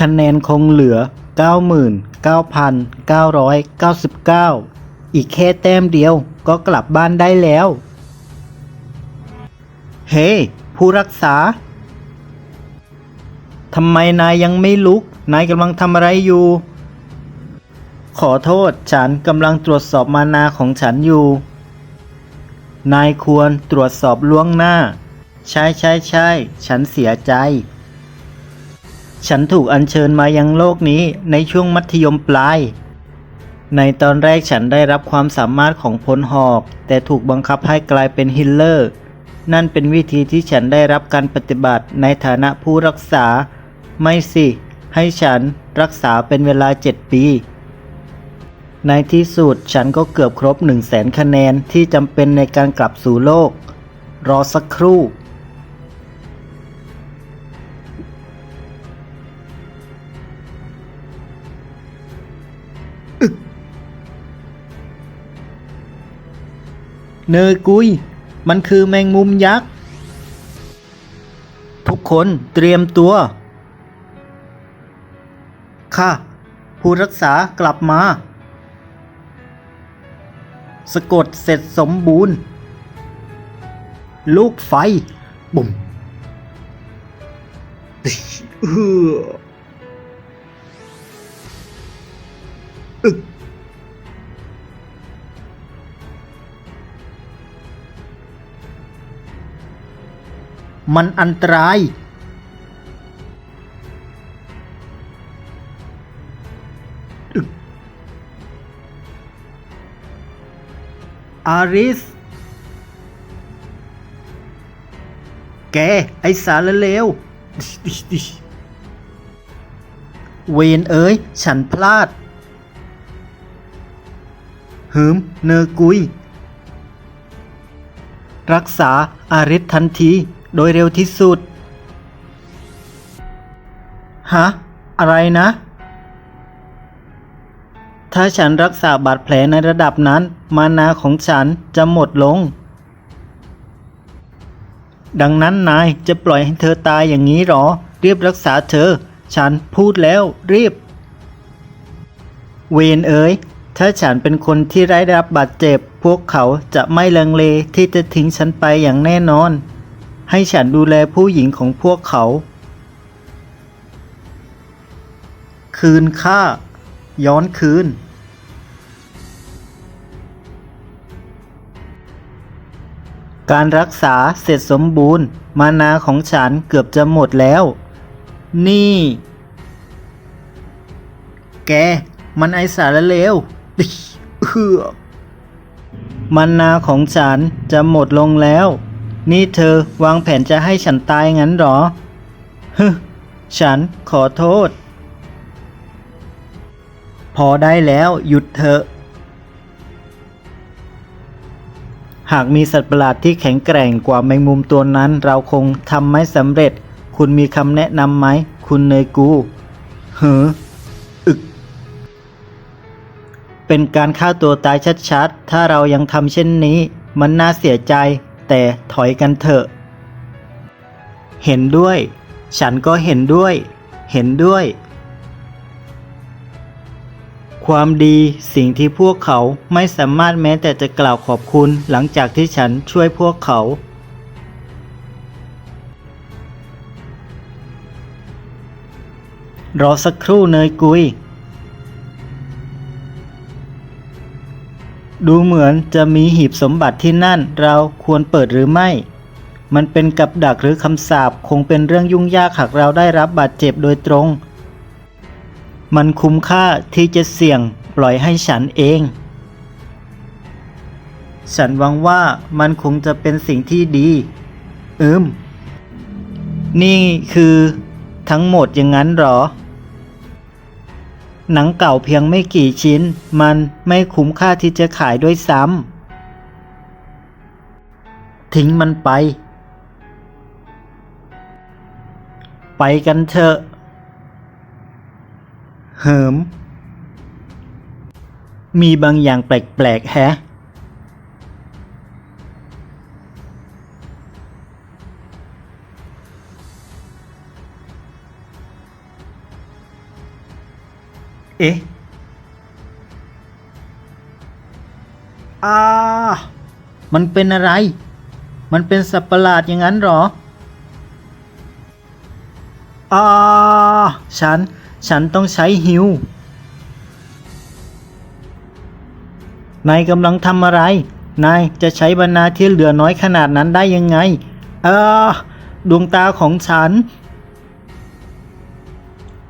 คะแนนคงเหลือ 99,999 อีกแค่แต้มเดียวก็กลับบ้านได้แล้ว เฮ้ผู้รักษา ทำไมนายยังไม่ลุก นายกำลังทำอะไรอยู่ ขอโทษฉันกำลังตรวจสอบมานาของฉันอยู่ นายควรตรวจสอบล่วงหน้า ใช่ใช่ใช่ ฉันเสียใจ ฉันถูกอัญเชิญมายังโลกนี้ในช่วงมัธยมปลาย ในตอนแรกฉันได้รับความสามารถของพลหอก แต่ถูกบังคับให้กลายเป็นฮิลเลอร์ นั่นเป็นวิธีที่ฉันได้รับการปฏิบัติในฐานะผู้รักษา ไม่สิ ให้ฉันรักษาเป็นเวลาเจ็ดปี ในที่สุดฉันก็เกือบครบ 1 0 0 0 0แสนคะแนนที่จำเป็นในการกลับสู่โลก รอสักครู่ เนยกุย มันคือแมงมุมยักษ์ ทุกคนเตรียมตัว ค่ะ ผู้รักษากลับมา สะกดเสร็จสมบูรณ์ ลูกไฟ บุ่มเอ้อ มันอันตราย อาริส แก ไอสารเลว เวนเอ๋ยฉันพลาด หืม เนอกุย รักษาอาริสทันที โดยเร็วที่สุด ฮะ อะไรนะ ถ้าฉันรักษาบาดแผลในระดับนั้น มานาของฉันจะหมดลง ดังนั้นนายจะปล่อยให้เธอตายอย่างนี้หรอ รีบรักษาเธอ ฉันพูดแล้วรีบ เวนเอ๋ยถ้าฉันเป็นคนที่ได้รับบาดเจ็บ พวกเขาจะไม่ลังเลที่จะทิ้งฉันไปอย่างแน่นอน ให้ฉันดูแลผู้หญิงของพวกเขา คืนค่า ย้อนคืน การรักษาเสร็จสมบูรณ์ มานาของฉันเกือบจะหมดแล้ว นี่ แก มันไอสารเลวเฮือมานาของฉันจะหมดลงแล้ว นี่เธอวางแผนจะให้ฉันตายงั้นหรอฮึฉันขอโทษ พอได้แล้วหยุดเถอะ หากมีสัตว์ประหลาดที่แข็งแกร่งกว่าแมงมุมตัวนั้น เราคงทำไม่สำเร็จ คุณมีคำแนะนำไหม คุณเนยกูเหืออึก เป็นการฆ่าตัวตายชัดๆ ถ้าเรายังทำเช่นนี้ มันน่าเสียใจ แต่ถอยกันเถอะ เห็นด้วย ฉันก็เห็นด้วย เห็นด้วย ความดีสิ่งที่พวกเขาไม่สามารถแม้แต่จะกล่าวขอบคุณหลังจากที่ฉันช่วยพวกเขารอสักครู่เนยกุย ดูเหมือนจะมีหีบสมบัติที่นั่นเราควรเปิดหรือไม่ มันเป็นกับดักหรือคำสาปคงเป็นเรื่องยุ่งยากหากเราได้รับบาดเจ็บโดยตรง มันคุ้มค่าที่จะเสี่ยงปล่อยให้ฉันเอง ฉันหวังว่ามันคงจะเป็นสิ่งที่ดี อืม นี่คือทั้งหมดอย่างนั้นเหรอ หนังเก่าเพียงไม่กี่ชิ้น มันไม่คุ้มค่าที่จะขายด้วยซ้ำ ทิ้งมันไป ไปกันเถอะ เหิม มีบางอย่างแปลกๆแฮะ เอ๊ะอามันเป็นอะไร มันเป็นสัตว์ประหลาดอย่างนั้นเหรออาฉัน ฉันต้องใช้ฮิวนายกำลังทำอะไร นายจะใช้บรรณาที่เหลือน้อยขนาดนั้นได้ยังไง เออ ดวงตาของฉัน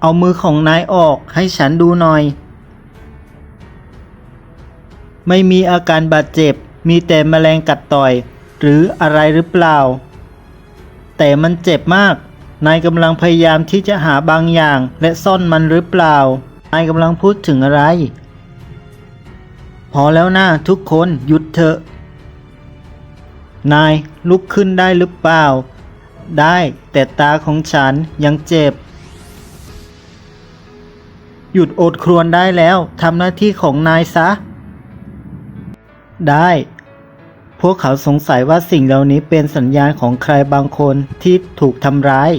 เอามือของนายออกให้ฉันดูหน่อย ไม่มีอาการบาดเจ็บ มีแต่แมลงกัดต่อย หรืออะไรหรือเปล่า แต่มันเจ็บมาก นายกำลังพยายามที่จะหาบางอย่าง และซ่อนมันหรือเปล่า นายกำลังพูดถึงอะไร พอแล้วนะทุกคนหยุดเถอะ นายลุกขึ้นได้หรือเปล่า ได้แต่ตาของฉันยังเจ็บ หยุดโอดครวญได้แล้วทำหน้าที่ของนายซะ ได้ พวกเขาสงสัยว่าสิ่งเหล่านี้เป็นสัญญาณของใครบางคนที่ถูกทำร้าย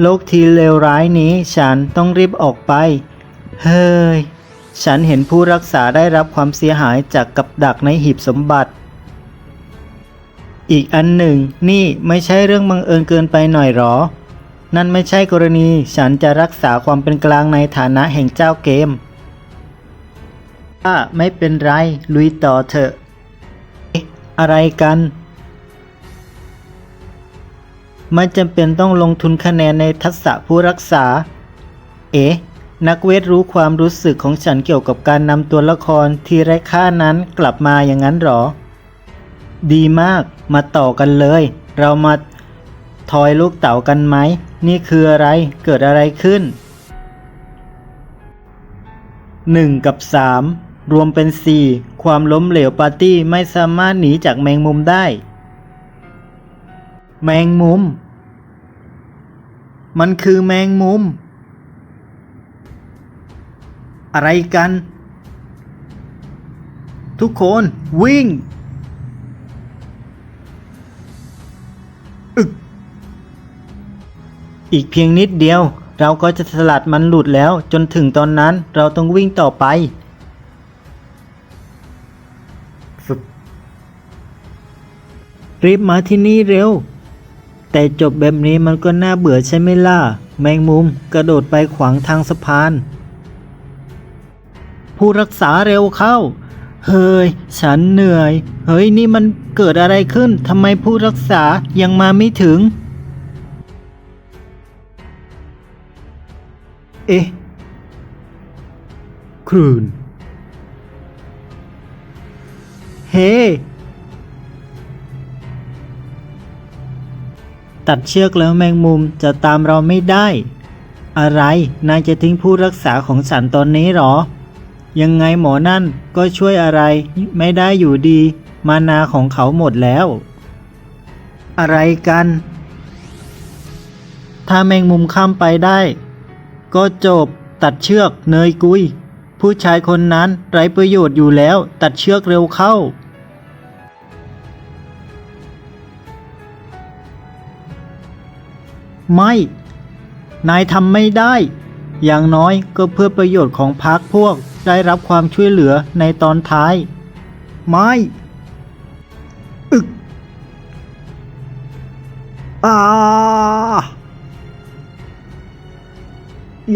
โลกที่เลวร้ายนี้ฉันต้องรีบออกไป เฮ้ย ฉันเห็นผู้รักษาได้รับความเสียหายจากกับดักในหีบสมบัติ อีกอันหนึ่ง นี่ไม่ใช่เรื่องบังเอิญเกินไปหน่อยหรอ นั่นไม่ใช่กรณีฉันจะรักษาความเป็นกลางในฐานะแห่งเจ้าเกมถ้าไม่เป็นไร ลุยต่อเถอะอะไรกันไม่จำเป็นต้องลงทุนคะแนนในทักษะผู้รักษา เอ๊ะนักเวทรู้ความรู้สึกของฉันเกี่ยวกับการนำตัวละครที่ไร้ค่านั้นกลับมาอย่างนั้นหรอ ดีมาก มาต่อกันเลย เรามา ทอยลูกเต๋ากันไหม นี่คืออะไรเกิดอะไรขึ้น 1 กับ 3 รวมเป็น 4 ความล้มเหลวปาร์ตี้ไม่สามารถหนีจากแมงมุมได้ แมงมุม มันคือแมงมุม อะไรกัน ทุกคนวิ่ง อีกเพียงนิดเดียว เราก็จะสลัดมันหลุดแล้ว จนถึงตอนนั้นเราต้องวิ่งต่อไป รีบมาที่นี่เร็ว แต่จบแบบนี้มันก็น่าเบื่อใช่ไหมล่ะ แมงมุมกระโดดไปขวางทางสะพาน ผู้รักษาเร็วเข้า เฮ้ย ฉันเหนื่อย เฮ้ยนี่มันเกิดอะไรขึ้นทำไมผู้รักษายังมาไม่ถึง เอ๊ะ ครืน เฮ้ตัดเชือกแล้วแมงมุมจะตามเราไม่ได้ อะไร นายจะทิ้งผู้รักษาของฉันตอนนี้หรอ ยังไงหมอนั่นก็ช่วยอะไรไม่ได้อยู่ดี มานาของเขาหมดแล้ว อะไรกัน ถ้าแมงมุมข้ามไปได้ ก็จบ ตัดเชือกเนยกุย ผู้ชายคนนั้นไร้ประโยชน์อยู่แล้ว ตัดเชือกเร็วเข้า ไม่ นายทำไม่ได้ อย่างน้อยก็เพื่อประโยชน์ของพรรคพวกได้รับความช่วยเหลือในตอนท้าย ไม่อึกอ่า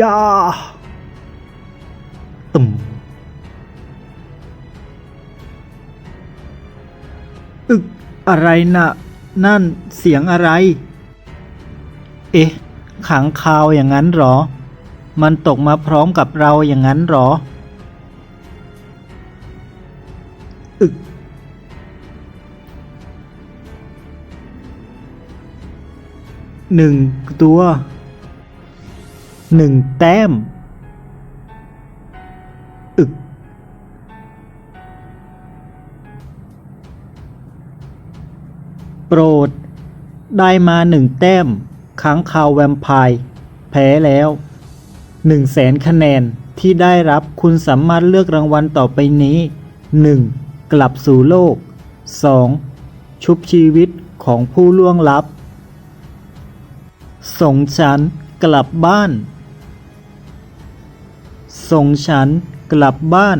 ยาตุ่มอึกอะไรนะ่ะ นั่นเสียงอะไร เอ๊ะ ขังคาวอย่างนั้นหรอ มันตกมาพร้อมกับเราอย่างนั้นหรอ อึก หนึ่งตัว หนึ่งแต้ม อึก โปรด ได้มาหนึ่งแต้มค้างคาวแวมไพร์แพ้แล้วหนึ่งแสนคะแนนที่ได้รับคุณสามารถเลือกรางวัลต่อไปนี้ 1. กลับสู่โลก 2. ชุบชีวิตของผู้ล่วงลับ ส่งฉันกลับบ้าน ส่งฉันกลับบ้าน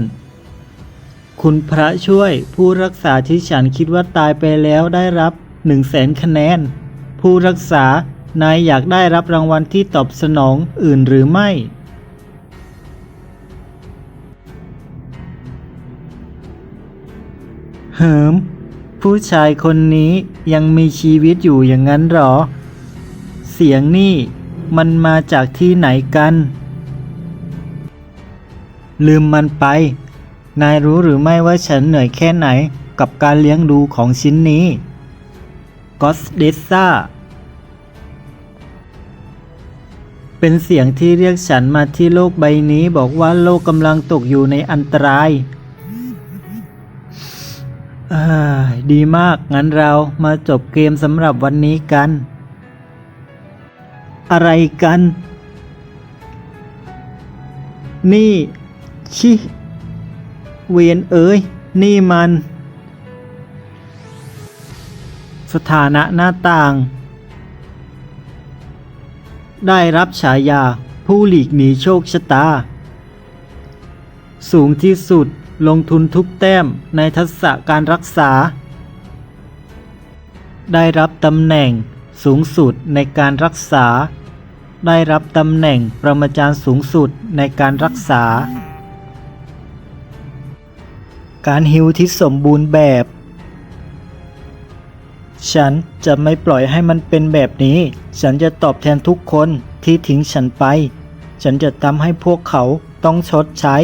คุณพระช่วยผู้รักษาที่ฉันคิดว่าตายไปแล้วได้รับหนึ่งแสนคะแนน ผู้รักษานายอยากได้รับรางวัลที่ตอบสนองอื่นหรือไม่เหิม ผู้ชายคนนี้ยังมีชีวิตอยู่อย่างนั้นหรอ เสียงนี่มันมาจากที่ไหนกัน ลืมมันไป นายรู้หรือไม่ว่าฉันเหนื่อยแค่ไหนกับการเลี้ยงดูของชิ้นนี้กอสเดซ่าเป็นเสียงที่เรียกฉันมาที่โลกใบนี้บอกว่าโลกกำลังตกอยู่ในอันตราย ดีมาก งั้นเรามาจบเกมสำหรับวันนี้กัน อะไรกัน นี่ ชิเวียนเอ้ย นี่มัน สถานะหน้าต่าง ได้รับฉายาผู้หลีกหนีโชคชะตา สูงที่สุดลงทุนทุกแต้มในทักษะการรักษา ได้รับตำแหน่งสูงสุดในการรักษา ได้รับตำแหน่งประมาจารย์สูงสุดในการรักษา การฮิวที่สมบูรณ์แบบ ฉันจะไม่ปล่อยให้มันเป็นแบบนี้ ฉันจะตอบแทนทุกคนที่ทิ้งฉันไป ฉันจะทำให้พวกเขาต้องชดใช้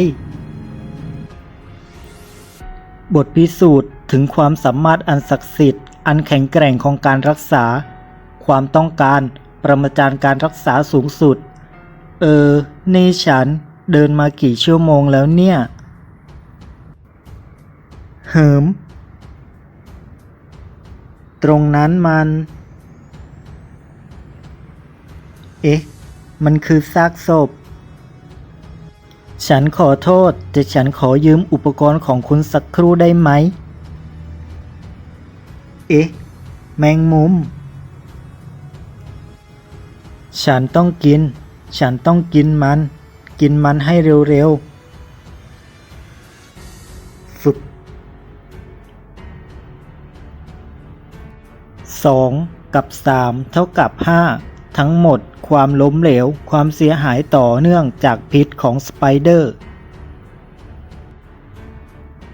บทพิสูจน์ถึงความสามารถอันศักดิ์สิทธิ์ อันแข็งแกร่งของการรักษา ความต้องการประมาจารย์การรักษาสูงสุด เออ นี่ฉันเดินมากี่ชั่วโมงแล้วเนี่ย เหิม ตรงนั้นมัน เอ๊ะ มันคือซากศพ ฉันขอโทษ แต่ฉันขอยืมอุปกรณ์ของคุณสักครู่ได้ไหม เอ๊ะ แมงมุม ฉันต้องกิน ฉันต้องกินมัน กินมันให้เร็วๆ 2 กับ 3 เท่ากับ 5 ทั้งหมดความล้มเหลว ความเสียหายต่อเนื่องจากพิษของสไปเดอร์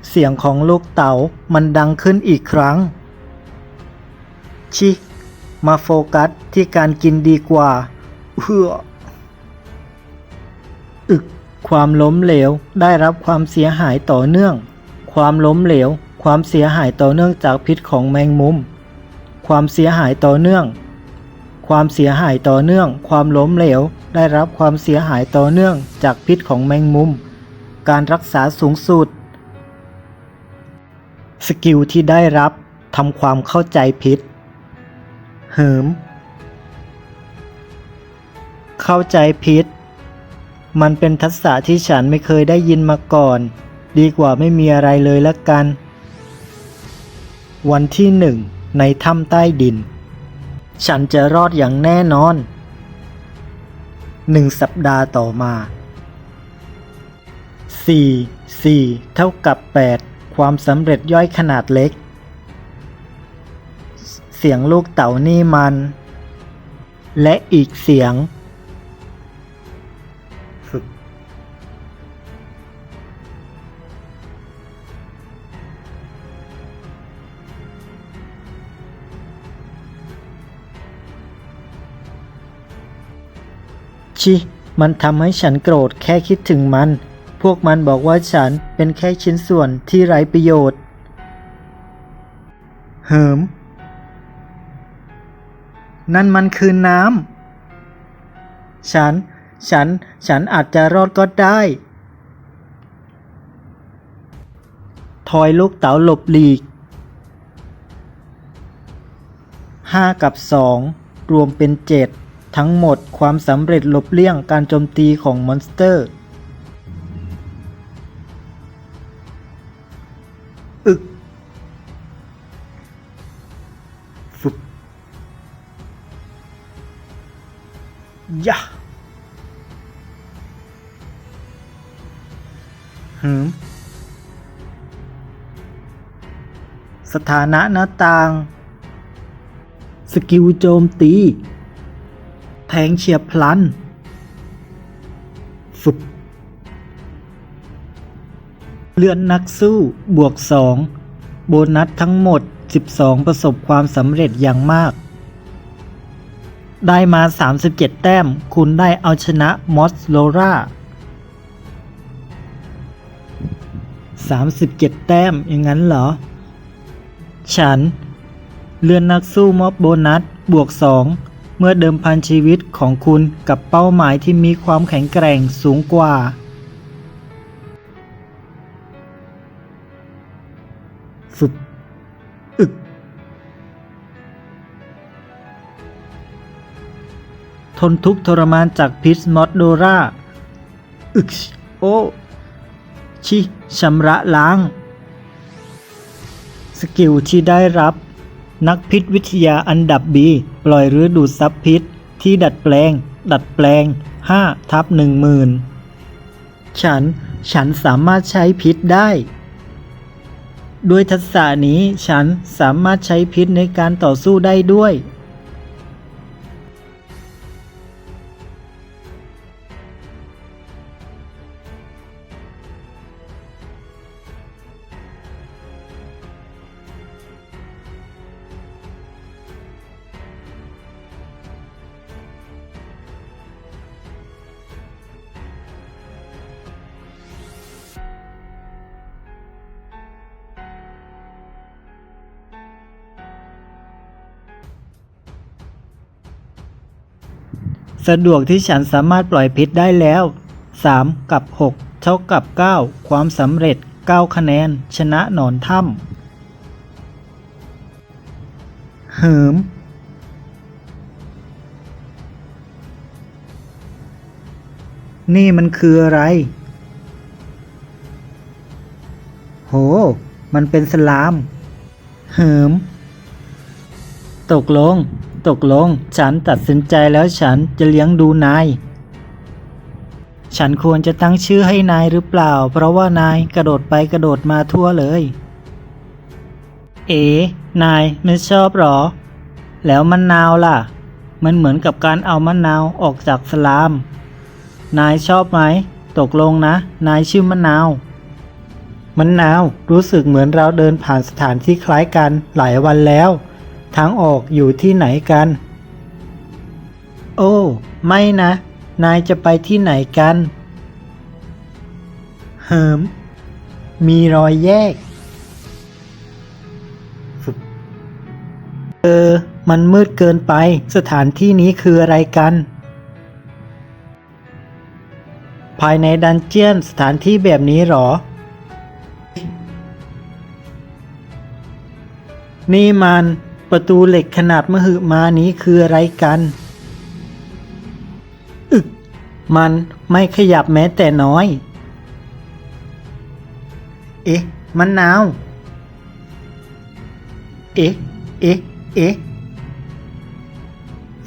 เสียงของลูกเต๋ามันดังขึ้นอีกครั้ง ชิมาโฟกัสที่การกินดีกว่าเพื่ออึกความล้มเหลวได้รับความเสียหายต่อเนื่อง ความล้มเหลว ความเสียหายต่อเนื่องจากพิษของแมงมุม ความเสียหายต่อเนื่อง ความเสียหายต่อเนื่อง ความล้มเหลว ได้รับความเสียหายต่อเนื่องจากพิษของแมงมุม การรักษาสูงสุด สกิลที่ได้รับทำความเข้าใจพิษ เหิม เข้าใจพิษ มันเป็นทักษะที่ฉันไม่เคยได้ยินมาก่อน ดีกว่าไม่มีอะไรเลยละกัน วันที่หนึ่ง ในถ้ำใต้ดิน ฉันจะรอดอย่างแน่นอน หนึ่งสัปดาห์ต่อมาสี่สี่เท่ากับแปดความสำเร็จย่อยขนาดเล็ก เสียงลูกเต่านี่มัน และอีกเสียง ฝึก ชิมันทำให้ฉันโกรธแค่คิดถึงมัน พวกมันบอกว่าฉันเป็นแค่ชิ้นส่วนที่ไร้ประโยชน์ เหิม นั่นมันคือน้ำ ฉัน ฉัน ฉันอาจจะรอดก็ได้ ทอยลูกเต๋าหลบหลีก 5 กับ 2 รวมเป็น 7 ทั้งหมดความสำเร็จหลบเลี่ยงการโจมตีของมอนสเตอร์ อึกฟุบยะหืมสถานะหน้าต่าง สกิลโจมตี แทงเฉียบพลันฝึกเลือนนักสู้บวก 2 โบนัสทั้งหมด 12 ประสบความสำเร็จอย่างมาก ได้มา 37 แต้ม คุณได้เอาชนะมอสโลรา37 แต้มอย่างนั้นเหรอ ฉัน เลื่อนนักสู้มอบโบนัสบวก 2 เมื่อเดิมพันชีวิตของคุณกับเป้าหมายที่มีความแข็งแกร่งสูงกว่าฝึกอึก ทนทุกทรมานจากพิษมอดโดราอึก โอ ชิชำระล้าง สกิลที่ได้รับ นักพิษวิทยาอันดับบีปล่อยหรือดูดซับพิษ ที่ดัดแปลง ดัดแปลง5ทับ10,000 ฉัน ฉันสามารถใช้พิษได้ ด้วยทักษะนี้ฉันสามารถใช้พิษในการต่อสู้ได้ด้วย สะดวกที่ฉันสามารถปล่อยพิษได้แล้ว 3 กับ 6 เท่ากับ 9 ความสำเร็จ 9 คะแนน ชนะหนอนถ้ำเหิมนี่มันคืออะไร โห มันเป็นสลาม เหิม ตกลง ตกลง ฉันตัดสินใจแล้วฉันจะเลี้ยงดูนาย ฉันควรจะตั้งชื่อให้นายหรือเปล่า เพราะว่านายกระโดดไปกระโดดมาทั่วเลย เอ๋ นายไม่ชอบหรอ แล้วมะนนาวล่ะ มันเหมือนกับการเอามะนาวออกจากสลาม นายชอบไหม ตกลงนะ นายชื่อมะนาวมะนาวรู้สึกเหมือนเราเดินผ่านสถานที่คล้ายกันหลายวันแล้ว ทางออกอยู่ที่ไหนกัน โอ้ ไม่นะ นายจะไปที่ไหนกัน เหิม มีรอยแยก เออ มันมืดเกินไป สถานที่นี้คืออะไรกัน ภายในดันเจียนสถานที่แบบนี้หรอนี่มัน ประตูเหล็กขนาดมหึมานี้คืออะไรกัน อึก มันไม่ขยับแม้แต่น้อย เอ๊ะ มันหนาว เอ๊ะ เอ๊ะ เอ๊ะ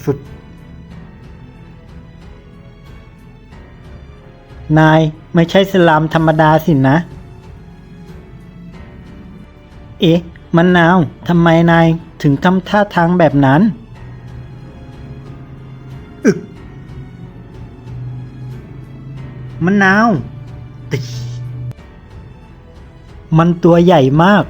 ฝึกนายไม่ใช่สลามธรรมดาสินะ เอ๊ะ มันนาวทำไมนายถึงทำท่าทางแบบนั้น อึกมันนาวติมันตัวใหญ่มาก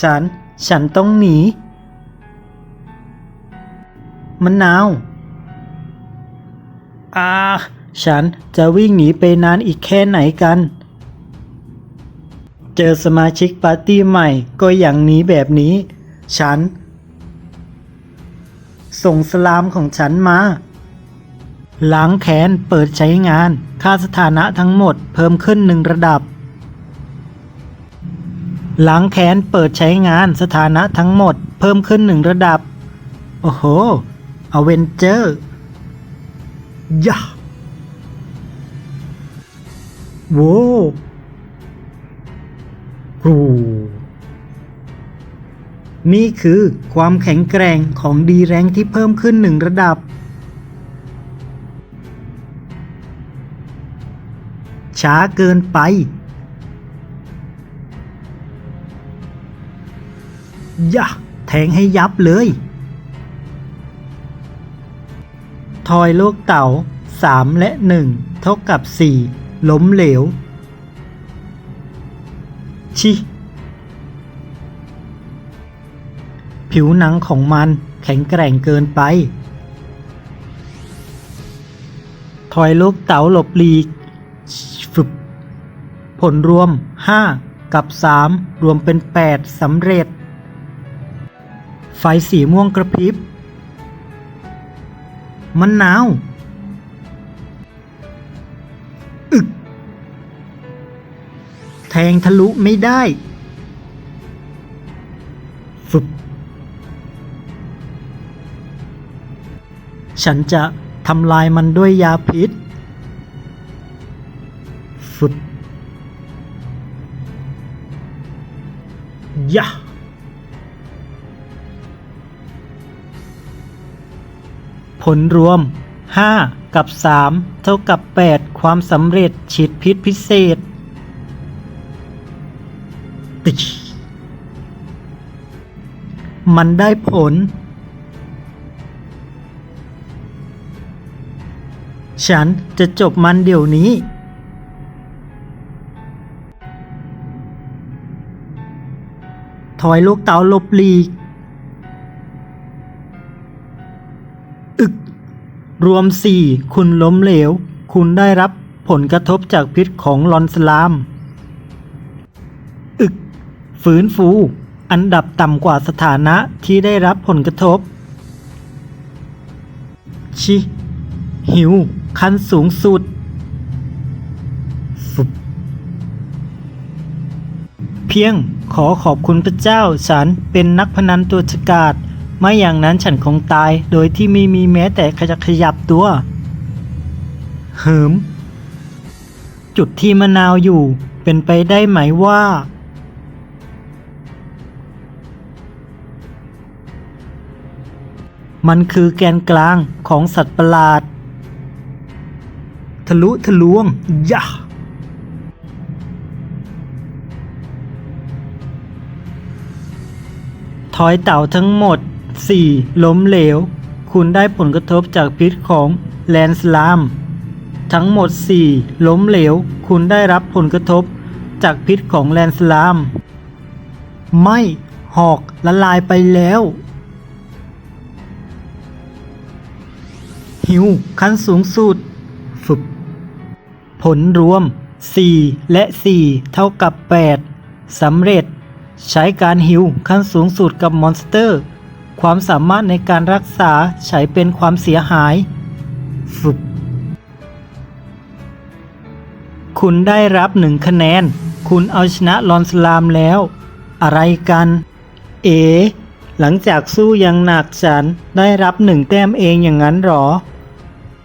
ฉัน ฉันต้องหนีมันนาว อ่า ฉันจะวิ่งหนีไปนานอีกแค่ไหนกัน เจอสมาชิกปาร์ตี้ใหม่ก็อย่างหนี้แบบนี้ ฉัน ส่งสลามของฉันมาล้างแค้นเปิดใช้งาน ค่าสถานะทั้งหมดเพิ่มขึ้นหนึ่งระดับ ล้างแค้นเปิดใช้งานสถานะทั้งหมดเพิ่มขึ้นหนึ่งระดับ โอ้โห อเวนเจอร์ยะ โว้ครูนี่คือความแข็งแกร่งของดีแรงที่เพิ่มขึ้นหนึ่งระดับ ช้าเกินไป ยะ แทงให้ยับเลย ทอยโลกเต๋า3 และ 1 เท่ากับ 4 ล้มเหลว ชิ ผิวหนังของมันแข็งแกร่งเกินไป ถอยลูกเต๋าหลบหลีกฟึบผลรวม 5 กับ 3 รวมเป็น 8สำเร็จ ไฟสีม่วงกระพริบ มันหนาว แทงทะลุไม่ได้ฟึบฉันจะทำลายมันด้วยยาพิษฟึบยะผลรวม 5 กับ 3 เท่ากับ 8 ความสำเร็จฉีดพิษพิเศษ มันได้ผล ฉันจะจบมันเดี๋ยวนี้ ถอยลูกเต๋าลบลีก อึก รวมสี่ คุณล้มเหลว คุณได้รับผลกระทบจากพิษของลอนสลาม ฟื้นฟู อันดับต่ำกว่าสถานะที่ได้รับผลกระทบ ชิ หิว ขั้นสูงสุด เพียงขอขอบคุณพระเจ้าฉันเป็นนักพนันตัวฉกาจไม่อย่างนั้นฉันคงตายโดยที่ไม่มีแม้แต่ขยับขยับตัว เหิม จุดที่มะนาวอยู่เป็นไปได้ไหมว่า มันคือแกนกลางของสัตว์ประหลาด ทะลุทะลวงยะถอยเต่าทั้งหมด 4 ล้มเหลว คุณได้ผลกระทบจากพิษของแลนสลาม ทั้งหมด 4 ล้มเหลว คุณได้รับผลกระทบจากพิษของแลนสลาม ไม่ หอกละลายไปแล้ว หิวขั้นสูงสุดฝึบผลรวม 4 และ 4 เท่ากับ 8สำเร็จ ใช้การหิวขั้นสูงสุดกับมอนสเตอร์ ความสามารถในการรักษาใช้เป็นความเสียหายฝึบคุณได้รับหนึ่งคะแนน คุณเอาชนะลอนสลามแล้ว อะไรกัน เอ๋หลังจากสู้อย่างหนักฉันได้รับหนึ่งแต้มเองอย่างนั้นหรอ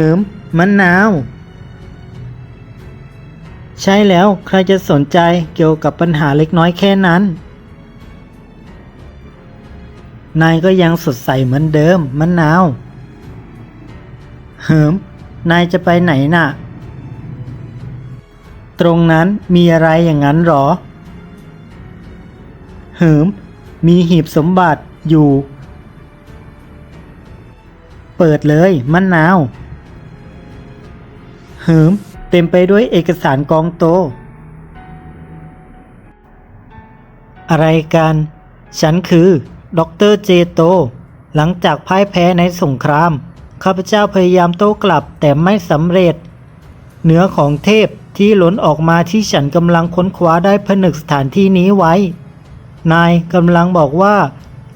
เอิมมะนาว ใช่แล้วใครจะสนใจเกี่ยวกับปัญหาเล็กน้อยแค่นั้น นายก็ยังสดใสเหมือนเดิมมะนาว เหิม นายจะไปไหนน่ะ ตรงนั้นมีอะไรอย่างนั้นหรอ เหิม มีหีบสมบัติอยู่ เปิดเลยมะนาว เหิมเต็มไปด้วยเอกสารกองโต อะไรกัน ฉันคือด็อกเตอร์เจโต หลังจากพ่ายแพ้ในสงคราม ข้าพเจ้าพยายามโต้กลับแต่ไม่สำเร็จเนื้อของเทพที่หล้นออกมาที่ฉันกำลังค้นคว้าได้ผนึกสถานที่นี้ไว้ นายกำลังบอกว่า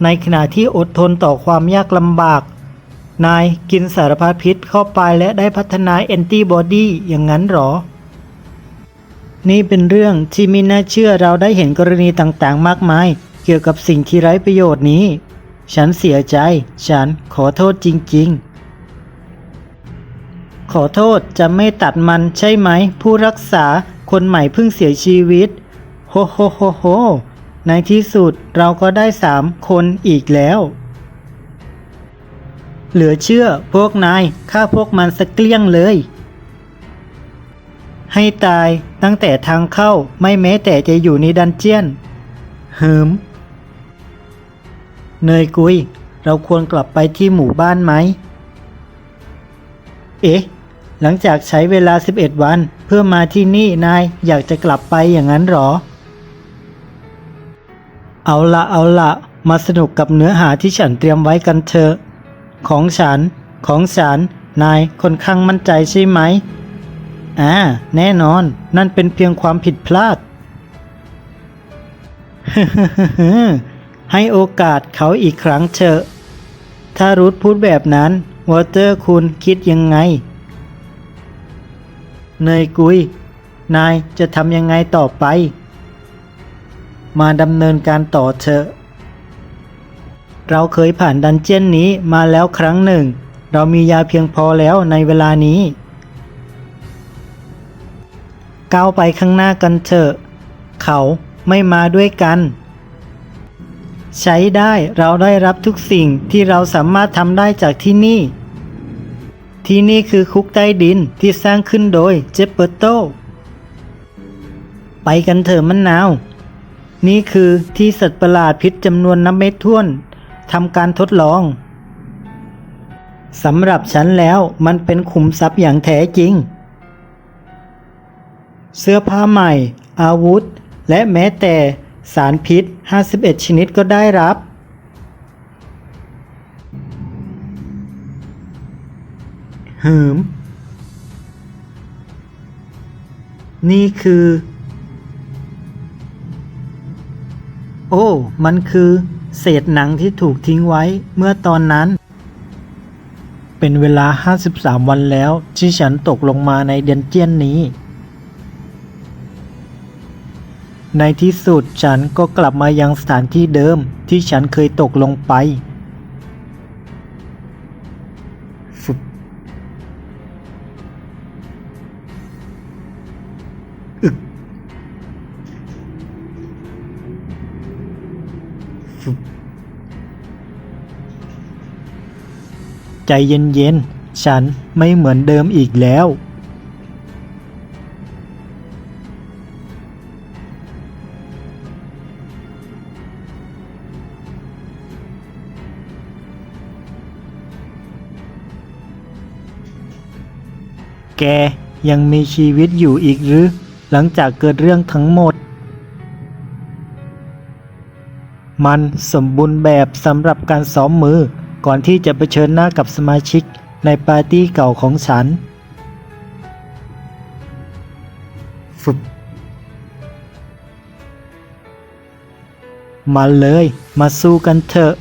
ในขณะที่อดทนต่อความยากลำบาก นายกินสารพัดพิษเข้าไปและได้พัฒนาแอนติบอดีอย่างนั้นหรอ นี่เป็นเรื่องที่ไม่น่าเชื่อเราได้เห็นกรณีต่างๆ มากมาย เกี่ยวกับสิ่งที่ไร้ประโยชน์นี้ ฉันเสียใจ ฉันขอโทษจริง ๆ ขอโทษจะไม่ตัดมันใช่ไหม ผู้รักษาคนใหม่เพิ่งเสียชีวิต โฮโฮโฮโฮในที่สุดเราก็ได้สามคนอีกแล้ว เหลือเชื่อพวกนายฆ่าพวกมันสักเกลี้ยงเลย ให้ตายตั้งแต่ทางเข้าไม่แม้แต่จะอยู่ในดันเจียนหืมเนยกุย เราควรกลับไปที่หมู่บ้านไหม เอ๊ะ หลังจากใช้เวลา 11 วันเพื่อมาที่นี่นายอยากจะกลับไปอย่างนั้นหรอ เอาละเอาละมาสนุกกับเนื้อหาที่ฉันเตรียมไว้กันเถอะ ของฉัน ของฉัน นายค่อนข้างมั่นใจใช่ไหม อ่า แน่นอน นั่นเป็นเพียงความผิดพลาด ให้โอกาสเขาอีกครั้งเถอะ ถ้ารูทพูดแบบนั้น วอเตอร์คุณคิดยังไง เนยกุย นายจะทำยังไงต่อไป มาดำเนินการต่อเถอะ เราเคยผ่านดันเจียนนี้มาแล้วครั้งหนึ่ง เรามียาเพียงพอแล้วในเวลานี้ ก้าวไปข้างหน้ากันเถอะ เขาไม่มาด้วยกัน ใช้ได้เราได้รับทุกสิ่งที่เราสามารถทำได้จากที่นี่ ที่นี่คือคุกใต้ดินที่สร้างขึ้นโดยเจเปอร์โต ไปกันเถอะมะนาว นี่คือที่สัตว์ประหลาดพิษจำนวนนับไม่ถ้วน ทำการทดลองสำหรับฉันแล้วมันเป็นขุมทรัพย์อย่างแท้จริง เสื้อผ้าใหม่ อาวุธ และแม้แต่สารพิษ 51 ชนิดก็ได้รับ หืม นี่คือ โอ้ มันคือ เศษหนังที่ถูกทิ้งไว้เมื่อตอนนั้น เป็นเวลา 53 วันแล้วที่ฉันตกลงมาในเดนเจียนนี้ ในที่สุดฉันก็กลับมายังสถานที่เดิมที่ฉันเคยตกลงไปอึก ใจเย็นๆ ฉันไม่เหมือนเดิมอีกแล้ว แกยังมีชีวิตอยู่อีกหรือ หลังจากเกิดเรื่องทั้งหมด มันสมบูรณ์แบบสำหรับการซ้อมมือ ก่อนที่จะเผชิญหน้ากับสมาชิกในปาร์ตี้เก่าของฉันฟึบมาเลย มาสู้กันเถอะ